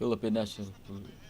Philippine National Police.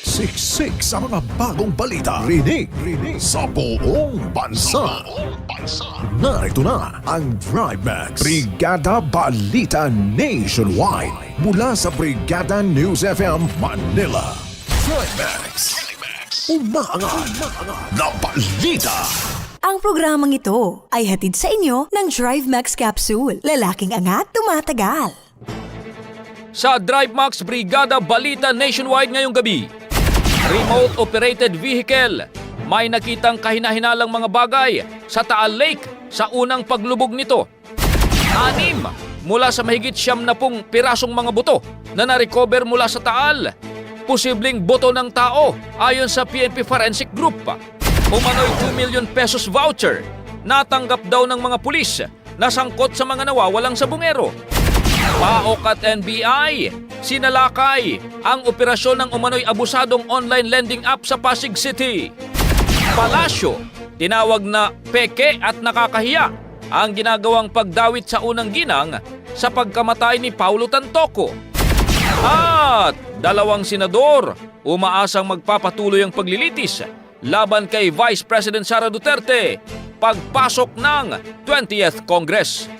Siksik sa mga bagong balita. Rinig, rinig sa buong bansa. Narito na ang Drive Max. Brigada Balita Nationwide. Mula sa Brigada News FM Manila. Drive Max. Umaangat na balita. Ang programang ito ay hatid sa inyo ng Drive Max Capsule. Lalaking angat, tumatagal. Sa Drive Max Brigada Balita Nationwide ngayong gabi. Remote operated vehicle. May nakitang kahinahinalang mga bagay sa Taal Lake sa unang paglubog nito. Anim mula sa mahigit siyam na pong pirasong mga buto na narecover mula sa Taal. Posibleng buto ng tao ayon sa PNP Forensic Group. Umano'y 2 million pesos voucher. Natanggap daw ng mga pulis na sangkot sa mga nawawalang sabungero. PAOK at NBI, sinalakay ang operasyon ng umano'y abusadong online lending app sa Pasig City. Palasyo, tinawag na peke at nakakahiya ang ginagawang pagdawit sa unang ginang sa pagkamatay ni Paulo Tantoco. At dalawang senador umaasang magpapatuloy ang paglilitis laban kay Vice President Sara Duterte pagpasok ng 20th Congress.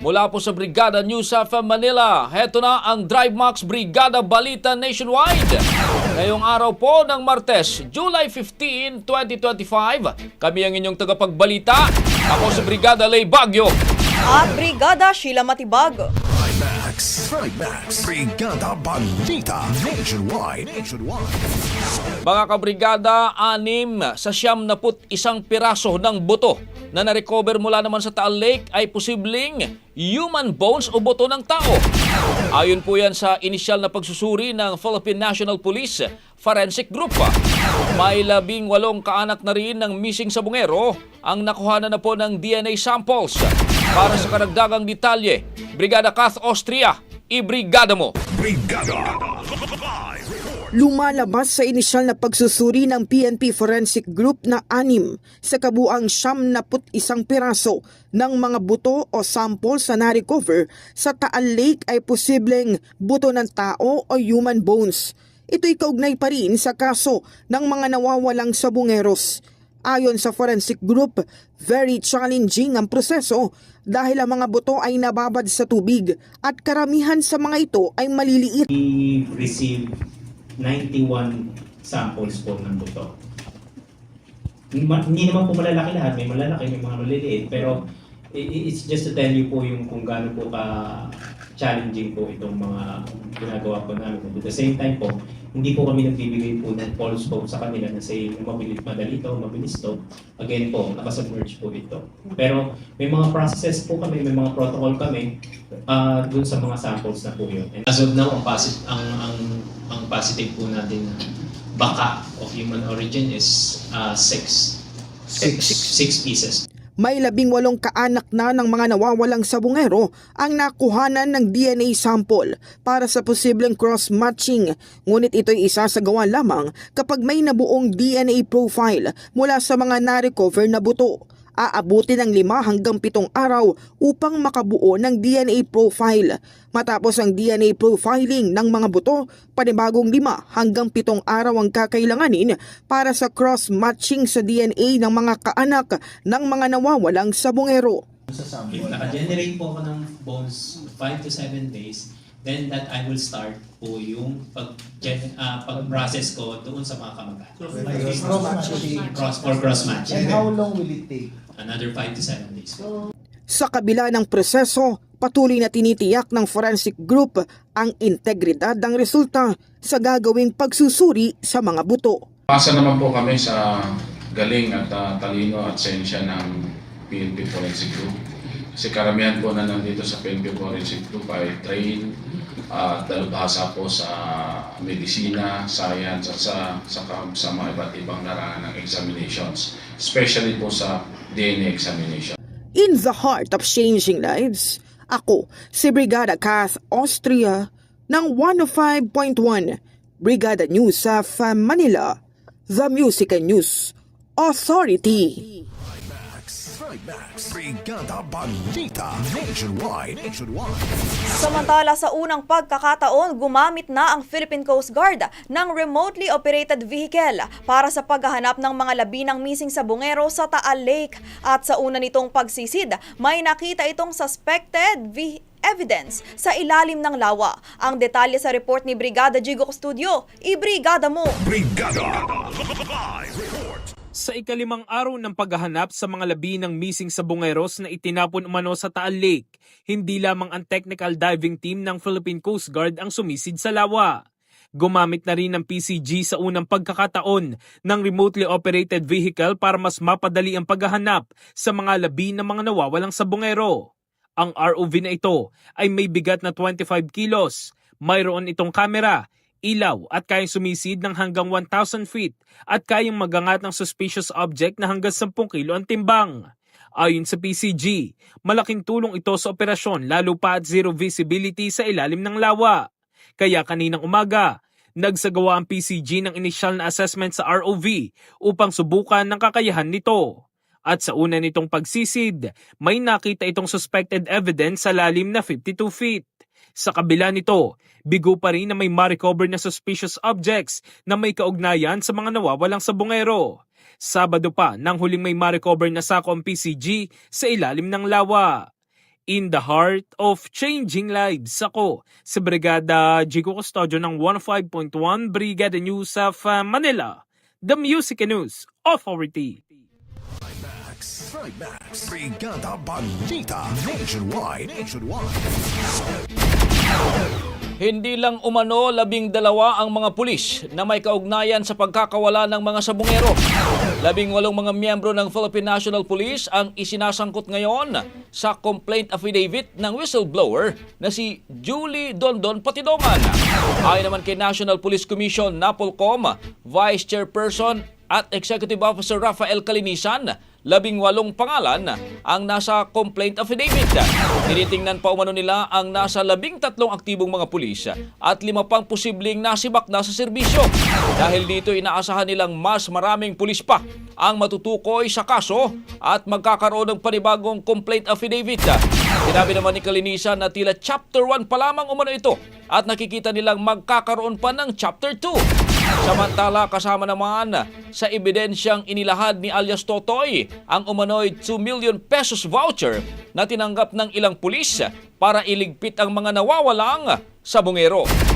Mula po sa Brigada News of Manila, heto na ang Drive Max Brigada Balita Nationwide. Ngayong araw po ng Martes, July 15, 2025, kami ang inyong tagapagbalita. Ako si Brigada Lay Bagyo. At Brigada Sheila Matibag. Max. Trimax. Brigada Balita. Nationwide. Nationwide. Mga kabrigada, anim sa siyam na put isang piraso ng buto na narecover mula naman sa Taal Lake ay posibleng human bones o buto ng tao. Ayon po yan sa inisyal na pagsusuri ng Philippine National Police Forensic Group. May labing walong kaanak na rin ng missing sa bungero ang nakuha na po ng DNA samples. Para sa karagdagang detalye, Brigada Kath Austria, ibrigada mo! Brigada. Lumalabas sa inisyal na pagsusuri ng PNP Forensic Group na anim sa kabuang siyam na put isang piraso ng mga buto o sample sa na-recover sa Taal Lake ay posibleng buto ng tao o human bones. Ito'y kaugnay pa rin sa kaso ng mga nawawalang sabungeros. Ayon sa forensic group, very challenging ang proseso dahil ang mga buto ay nababad sa tubig at karamihan sa mga ito ay maliliit we received 91 samples po ng buto. Hindi naman po malalaki lahat, may malalaki, may mga maliliit, pero it's just to tell you po yung kung gaano po ka challenging po itong mga ginagawa po namin. At the same time po, hindi po kami nagbibigay po ng false hope sa kanila na say mabilis madali to, mabilis to. Again po, nakasubmerge po ito. Pero may mga processes po kami, may mga protocol kami ah dun sa mga samples na po yun. And as of now, ang, posit- ang, ang, ang positive po natin na baka of human origin is uh, six. Six. Six pieces. May labing walong kaanak na ng mga nawawalang sabungero ang nakuhanan ng DNA sample para sa posibleng cross-matching. Ngunit ito'y isasagawa lamang kapag may nabuong DNA profile mula sa mga na-recover na buto. Aabuti ng lima hanggang pitong araw upang makabuo ng DNA profile. Matapos ang DNA profiling ng mga buto, panibagong lima hanggang pitong araw ang kakailanganin para sa cross-matching sa DNA ng mga kaanak ng mga nawawalang sabungero. If naka-generate po ako ng bones 5 to 7 days, then that I will start po yung pag uh, pag-process ko doon sa mga kamag-anak. Cross for cross match. And how long will it take? Another 5 to 7 days. Sa kabila ng proseso, patuloy na tinitiyak ng forensic group ang integridad ng resulta sa gagawing pagsusuri sa mga buto. Pasa naman po kami sa galing at ah, talino at sensya ng PNP Forensic Group. Kasi karamihan po na nandito sa PNP Forensic Group ay train at dalubhasa po sa medisina, science at sa, sa, sa mga iba't ibang larangan ng examinations. Especially po sa DNA examination. In the heart of changing lives, ako si Brigada Kath Austria ng 105.1 Brigada News of Manila, The Music and News Authority. Trimax. Brigada Balita. Nationwide. Nationwide. Samantala sa unang pagkakataon, gumamit na ang Philippine Coast Guard ng remotely operated vehicle para sa paghahanap ng mga labi ng missing sa bungero sa Taal Lake. At sa una nitong pagsisid, may nakita itong suspected ve- evidence sa ilalim ng lawa. Ang detalye sa report ni Brigada Jigo Studio, ibrigada mo! Brigada. Sa ikalimang araw ng paghahanap sa mga labi ng missing sa bungeros na itinapon umano sa Taal Lake, hindi lamang ang technical diving team ng Philippine Coast Guard ang sumisid sa lawa. Gumamit na rin ng PCG sa unang pagkakataon ng remotely operated vehicle para mas mapadali ang paghahanap sa mga labi ng mga nawawalang sa bungero. Ang ROV na ito ay may bigat na 25 kilos. Mayroon itong kamera, ilaw at kayang sumisid ng hanggang 1,000 feet at kayang magangat ng suspicious object na hanggang 10 kilo ang timbang. Ayon sa PCG, malaking tulong ito sa operasyon lalo pa at zero visibility sa ilalim ng lawa. Kaya kaninang umaga, nagsagawa ang PCG ng initial na assessment sa ROV upang subukan ng kakayahan nito. At sa una nitong pagsisid, may nakita itong suspected evidence sa lalim na 52 feet. Sa kabila nito, bigo pa rin na may ma-recover na suspicious objects na may kaugnayan sa mga nawawalang sa bungero. Sabado pa nang huling may ma-recover na sako ang PCG sa ilalim ng lawa. In the heart of changing lives, ako sa Brigada Jigo Custodio ng 15.1 Brigada News of uh, Manila, the Music and News Authority. Trimax. Brigada Balita. Nationwide. Nationwide. Hindi lang umano labing dalawa ang mga pulis na may kaugnayan sa pagkakawala ng mga sabungero. Labing walong mga miyembro ng Philippine National Police ang isinasangkot ngayon sa complaint affidavit ng whistleblower na si Julie Dondon Patidongan. Ayon naman kay National Police Commission Napolcom, Vice Chairperson at Executive Officer Rafael Kalinisan, labing walong pangalan ang nasa complaint affidavit. Tinitingnan pa umano nila ang nasa labing tatlong aktibong mga pulis at lima pang posibleng nasibak na sa serbisyo. Dahil dito inaasahan nilang mas maraming pulis pa ang matutukoy sa kaso at magkakaroon ng panibagong complaint affidavit. Sinabi naman ni Kalinisan na tila chapter 1 pa lamang umano ito at nakikita nilang magkakaroon pa ng chapter 2. Samantala kasama naman sa ebidensyang inilahad ni alias Totoy ang umano'y 2 million pesos voucher na tinanggap ng ilang pulis para iligpit ang mga nawawalang sabungero. Max,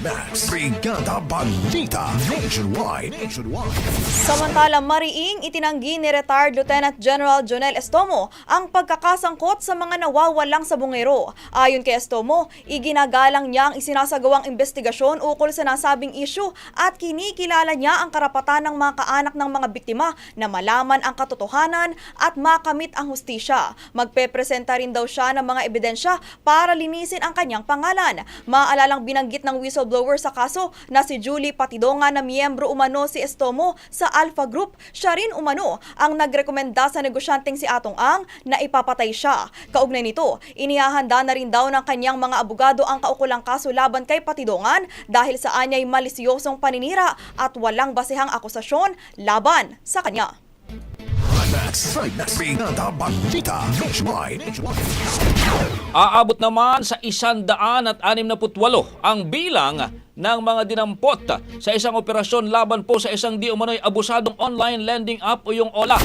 Max, Brigada Balita Nationwide. Nationwide. Samantala, mariing itinanggi ni retired Lieutenant General Jonel Estomo ang pagkakasangkot sa mga nawawalang sabungero. Ayon kay Estomo, iginagalang niya ang isinasagawang investigasyon ukol sa nasabing issue at kinikilala niya ang karapatan ng mga kaanak ng mga biktima na malaman ang katotohanan at makamit ang hustisya. Magpepresenta rin daw siya ng mga ebidensya para linisin ang kanyang pangalan. Maalalang binanggit ng whistleblower sa kaso na si Julie Patidonga na miyembro umano si Estomo sa Alpha Group. Siya rin umano ang nagrekomenda sa negosyanteng si Atong Ang na ipapatay siya. Kaugnay nito, inihahanda na rin daw ng kanyang mga abogado ang kaukulang kaso laban kay Patidongan dahil sa anyay malisyosong paninira at walang basehang akusasyon laban sa kanya. Max, Max, Brigada Balita Nationwide. Aabot naman sa isandaan at anim na putwalo ang bilang ng mga dinampot sa isang operasyon laban po sa isang di umano'y abusadong online lending app o yung OLA.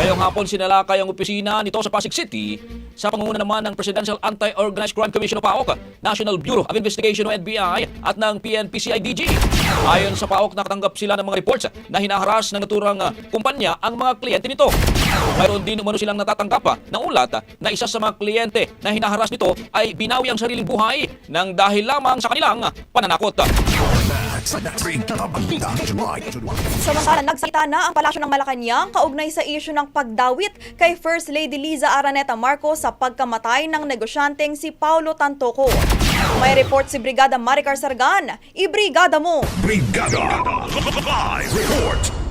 Ngayong hapon sinalakay ang opisina nito sa Pasig City sa pangunguna naman ng Presidential Anti-Organized Crime Commission o PAOK, National Bureau of Investigation o NBI at ng PNP-CIDG. Ayon sa PAOK, nakatanggap sila ng mga reports na hinaharas ng naturang ah, kumpanya ang mga kliyente nito. Mayroon din umano silang natatanggap ah, na ulat ah, na isa sa mga kliyente na hinaharas nito ay binawi ang sariling buhay ng dahil lamang sa kanilang ah, pananakot. Samantala, nagsalita na ang palasyo ng Malacanang kaugnay sa isyu ng pagdawit kay First Lady Liza Araneta Marcos sa pagkamatay ng negosyanteng si Paulo Tantoco. May report si Brigada Maricar Sargan. Ibrigada mo! Brigada Live Report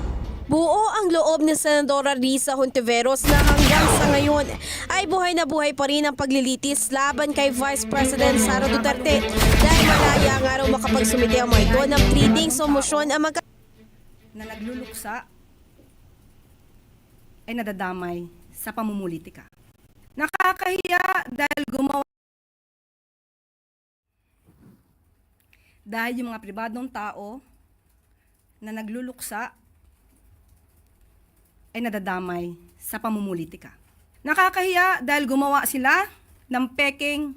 Buo ang loob ni Senadora Risa Hontiveros na hanggang sa ngayon ay buhay na buhay pa rin ang paglilitis laban kay Vice President Sara Duterte dahil malaya nga raw makapagsumite ang mga ito ng pleading motion ang magka- na nagluluksa ay nadadamay sa pamumulitika. Nakakahiya dahil gumawa dahil yung mga pribadong tao na nagluluksa ay nadadamay sa pamumulitika. Nakakahiya dahil gumawa sila ng peking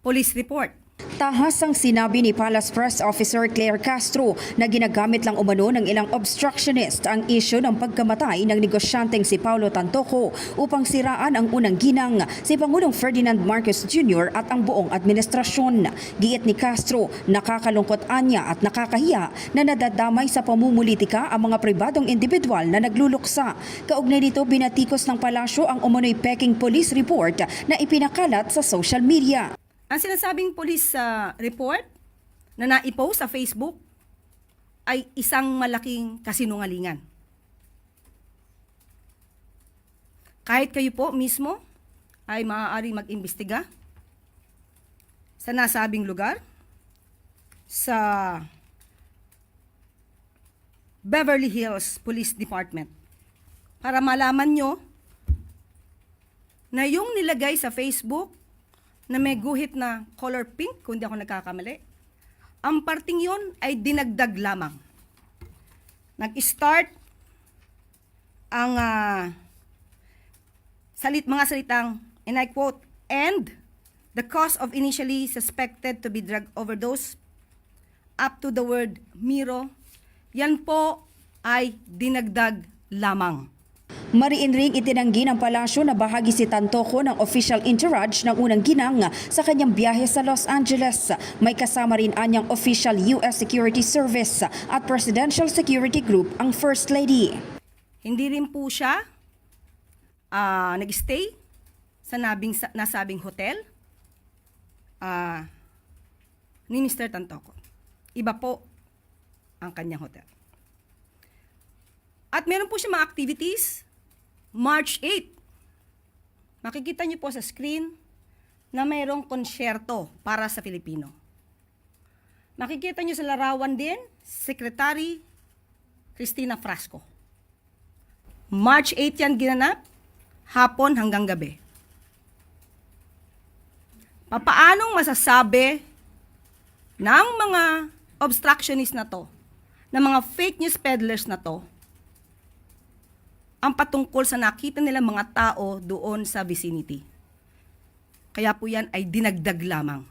police report. Tahas ang sinabi ni Palace Press Officer Claire Castro na ginagamit lang umano ng ilang obstructionist ang isyo ng pagkamatay ng negosyanteng si Paulo Tantoco upang siraan ang unang ginang si Pangulong Ferdinand Marcos Jr. at ang buong administrasyon. Giit ni Castro, nakakalungkot anya at nakakahiya na nadadamay sa pamumulitika ang mga pribadong individual na nagluluksa. Kaugnay nito, binatikos ng palasyo ang umano'y peking police report na ipinakalat sa social media. Ang sinasabing police ah, report na naipost sa Facebook ay isang malaking kasinungalingan. Kahit kayo po mismo ay maaari mag-imbestiga sa nasabing lugar sa Beverly Hills Police Department para malaman nyo na yung nilagay sa Facebook na may guhit na color pink, kung di ako nagkakamali, ang parting yon ay dinagdag lamang. Nag-start ang ah, salit mga salitang, and I quote, and the cause of initially suspected to be drug overdose up to the word Miro, yan po ay dinagdag lamang. Mariin ring itinanggi ng palasyo na bahagi si Tantoco ng official entourage ng unang ginang sa kanyang biyahe sa Los Angeles. May kasama rin anyang official U.S. Security Service at Presidential Security Group ang First Lady. Hindi rin po siya ah, nag-stay sa nabing, sa, nasabing hotel ah, ni Mr. Tantoco. Iba po ang kanyang hotel. At meron po siya mga activities March 8. Makikita niyo po sa screen na mayroong konsyerto para sa Filipino. Makikita niyo sa larawan din, Secretary Cristina Frasco. March 8 yan ginanap, hapon hanggang gabi. Papaanong masasabi ng mga obstructionist na to, ng mga fake news peddlers na to, ang patungkol sa nakita nila mga tao doon sa vicinity. Kaya po yan ay dinagdag lamang.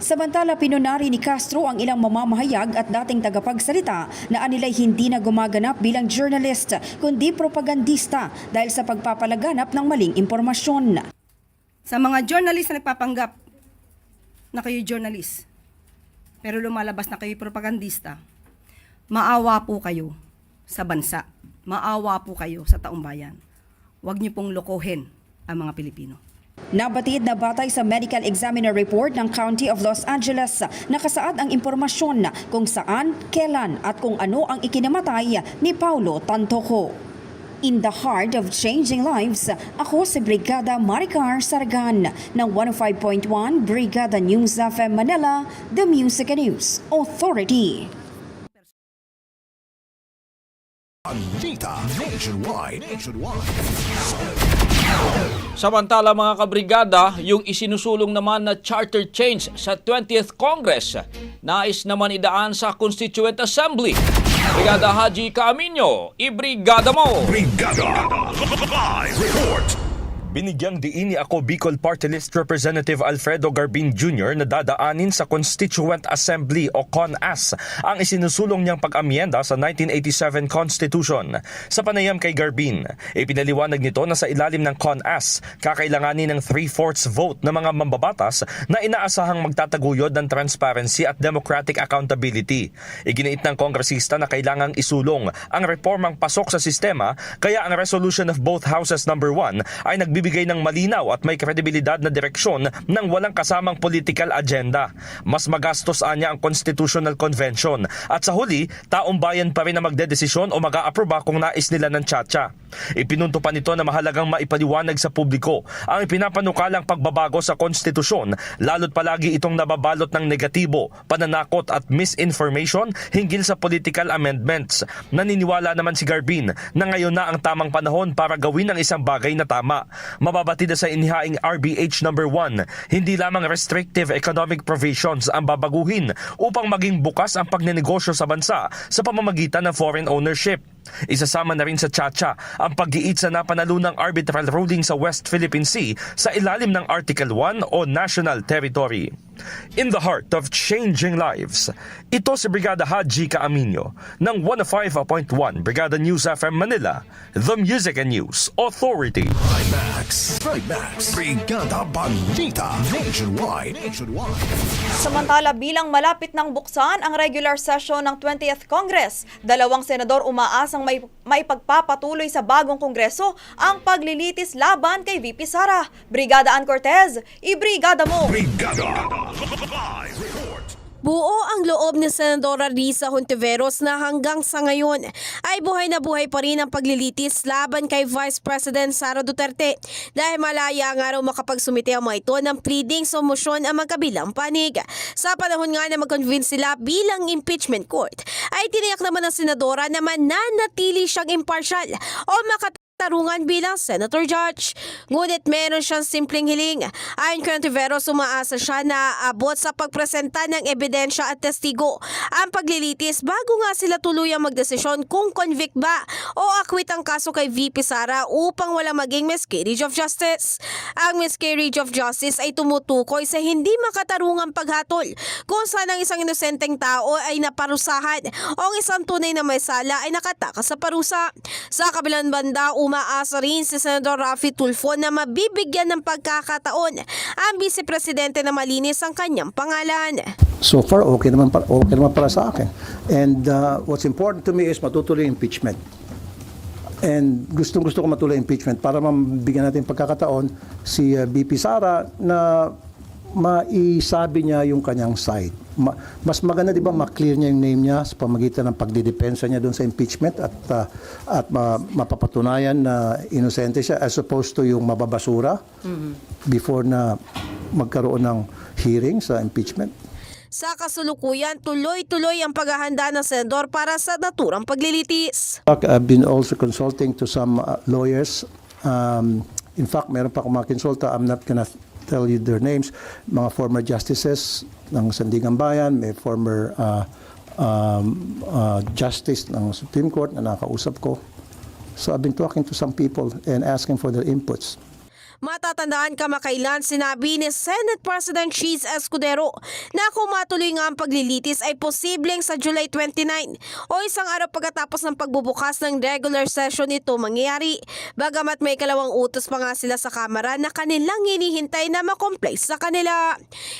Samantala, pinunari ni Castro ang ilang mamamahayag at dating tagapagsalita na anilay hindi na gumaganap bilang journalist, kundi propagandista dahil sa pagpapalaganap ng maling impormasyon. Sa mga journalist na nagpapanggap na kayo journalist, pero lumalabas na kayo propagandista, maawa po kayo sa bansa. Maawa po kayo sa taong bayan. Huwag niyo pong lokohin ang mga Pilipino. Nabatid na batay sa medical examiner report ng County of Los Angeles, nakasaad ang impormasyon kung saan, kailan at kung ano ang ikinamatay ni Paulo Tantoco. In the heart of changing lives, ako si Brigada Maricar Sargan ng 105.1 Brigada News FM Manila, The Music News Authority. Balita nationwide. Nationwide. Samantala mga kabrigada, yung isinusulong naman na charter change sa 20th Congress, nais naman idaan sa Constituent Assembly. Brigada Haji Camino, ibrigada mo! Brigada Live Report. Binigyang diin ni ako Bicol Party List Representative Alfredo Garbin Jr. na dadaanin sa Constituent Assembly o CONAS ang isinusulong niyang pag-amyenda sa 1987 Constitution. Sa panayam kay Garbin, ipinaliwanag nito na sa ilalim ng CONAS, kakailanganin ng three-fourths vote ng mga mambabatas na inaasahang magtataguyod ng transparency at democratic accountability. Iginiit ng kongresista na kailangang isulong ang reformang pasok sa sistema kaya ang resolution of both houses number 1 ay nagbibigay ng malinaw at may kredibilidad na direksyon ng walang kasamang political agenda. Mas magastos anya ang Constitutional Convention at sa huli, taong bayan pa rin na magdedesisyon o mag-aaproba kung nais nila ng tsatsa. Ipinunto pa nito na mahalagang maipaliwanag sa publiko ang ipinapanukalang pagbabago sa konstitusyon lalo't palagi itong nababalot ng negatibo, pananakot at misinformation hinggil sa political amendments. Naniniwala naman si Garbin na ngayon na ang tamang panahon para gawin ang isang bagay na tama. Mababatid na sa inihaing RBH number 1, hindi lamang restrictive economic provisions ang babaguhin upang maging bukas ang pagnenegosyo sa bansa sa pamamagitan ng foreign ownership. Isasama na rin sa Chacha ang pag-iit sa napanalunang arbitral ruling sa West Philippine Sea sa ilalim ng Article 1 o National Territory. In the heart of changing lives, ito si Brigada Haji Kaaminyo ng 105.1 Brigada News FM Manila, The Music and News Authority. Max. Max. Brigada Balita nationwide. Nationwide. Samantala bilang malapit ng buksan ang regular session ng 20th Congress, dalawang senador umaasang may maipagpapatuloy sa bagong kongreso ang paglilitis laban kay VP Sara. Brigada Ann Cortez, ibrigada mo! Brigada. Buo ang loob ni Senadora Risa Hontiveros na hanggang sa ngayon ay buhay na buhay pa rin ang paglilitis laban kay Vice President Sara Duterte dahil malaya nga raw makapagsumite ang mga ito ng pleading sa motion ang magkabilang panig. Sa panahon nga na mag-convince sila bilang impeachment court ay tiniyak naman ng Senadora na mananatili siyang impartial o makat tarungan bilang Senator Judge. Ngunit meron siyang simpleng hiling. Ayon kay Ontiveros, umaasa siya na abot sa pagpresenta ng ebidensya at testigo ang paglilitis bago nga sila tuluyang magdesisyon kung convict ba o acquit ang kaso kay VP Sara upang wala maging miscarriage of justice. Ang miscarriage of justice ay tumutukoy sa hindi makatarungang paghatol kung saan ang isang inosenteng tao ay naparusahan o ang isang tunay na may sala ay nakatakas sa parusa. Sa kabilang banda, umaasa rin si Senador Rafi Tulfo na mabibigyan ng pagkakataon ang Vice Presidente na malinis ang kanyang pangalan. So far, okay naman, pa- okay naman para sa akin. And uh, what's important to me is matutuloy impeachment. And gustong gusto ko matuloy impeachment para mabigyan natin pagkakataon si uh, BP Sara na maisabi niya yung kanyang side. Ma- mas maganda 'di ba ma-clear niya yung name niya sa pamagitan ng pagdidepensa niya doon sa impeachment at uh, at ma- mapapatunayan na inosente siya as opposed to yung mababasura before na magkaroon ng hearing sa impeachment. Sa kasulukuyan, tuloy-tuloy ang paghahanda ng senador para sa naturang paglilitis. I've been also consulting to some uh, lawyers. Um, in fact, meron pa akong mga konsulta. I'm not gonna tell you their names. Mga former justices ng Sandigan Bayan, may former uh, um, uh, justice ng Supreme Court na nakausap ko. So I've been talking to some people and asking for their inputs. Matatandaan kamakailan sinabi ni Senate President Cheese Escudero na kung matuloy nga ang paglilitis ay posibleng sa July 29 o isang araw pagkatapos ng pagbubukas ng regular session ito mangyayari. Bagamat may kalawang utos pa nga sila sa Kamara na kanilang hinihintay na makomply sa kanila.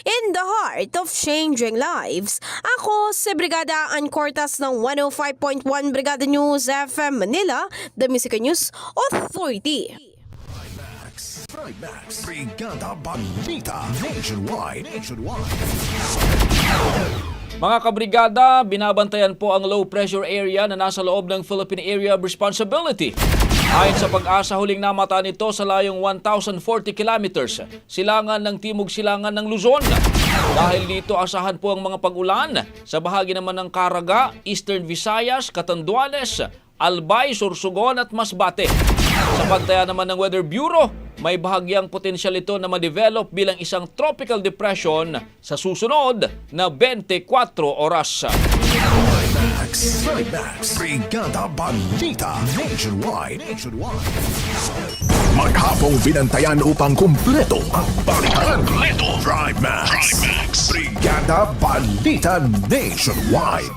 In the heart of changing lives, ako si Brigada Ann Cortas ng 105.1 Brigada News FM Manila, The Music News Authority. Trimax. Brigada Balita. Nationwide. Nationwide. Mga kabrigada, binabantayan po ang low pressure area na nasa loob ng Philippine Area of Responsibility. Ayon sa pag-asa, huling namata nito sa layong 1,040 kilometers, silangan ng timog silangan ng Luzon. Dahil dito, asahan po ang mga pag-ulan sa bahagi naman ng Caraga, Eastern Visayas, Catanduanes, Albay, Sursugon at Masbate. Sa pagtaya naman ng Weather Bureau, may bahagyang potensyal ito na ma-develop bilang isang tropical depression sa susunod na 24 oras. Trimax. Trimax. Brigada Balita. Nationwide. Nationwide. Maghapong binantayan upang kumpleto ang balitaan. Kumpleto. Trimax. Trimax. Brigada Balita Nationwide.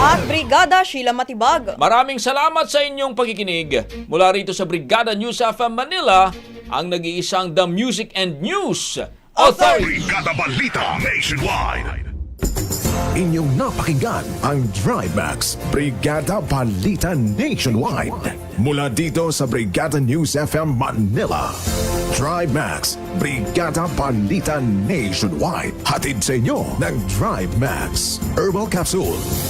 At Brigada Sheila Matibag. Maraming salamat sa inyong pagkikinig. Mula rito sa Brigada News FM Manila, ang nag-iisang The Music and News Authority. Brigada Balita Nationwide. Inyong napakinggan ang Trimax. Brigada Balita Nationwide. Mula dito sa Brigada News FM Manila. Trimax. Brigada Balita Nationwide. Hatid sa inyo ng Drive Max. Herbal Capsule.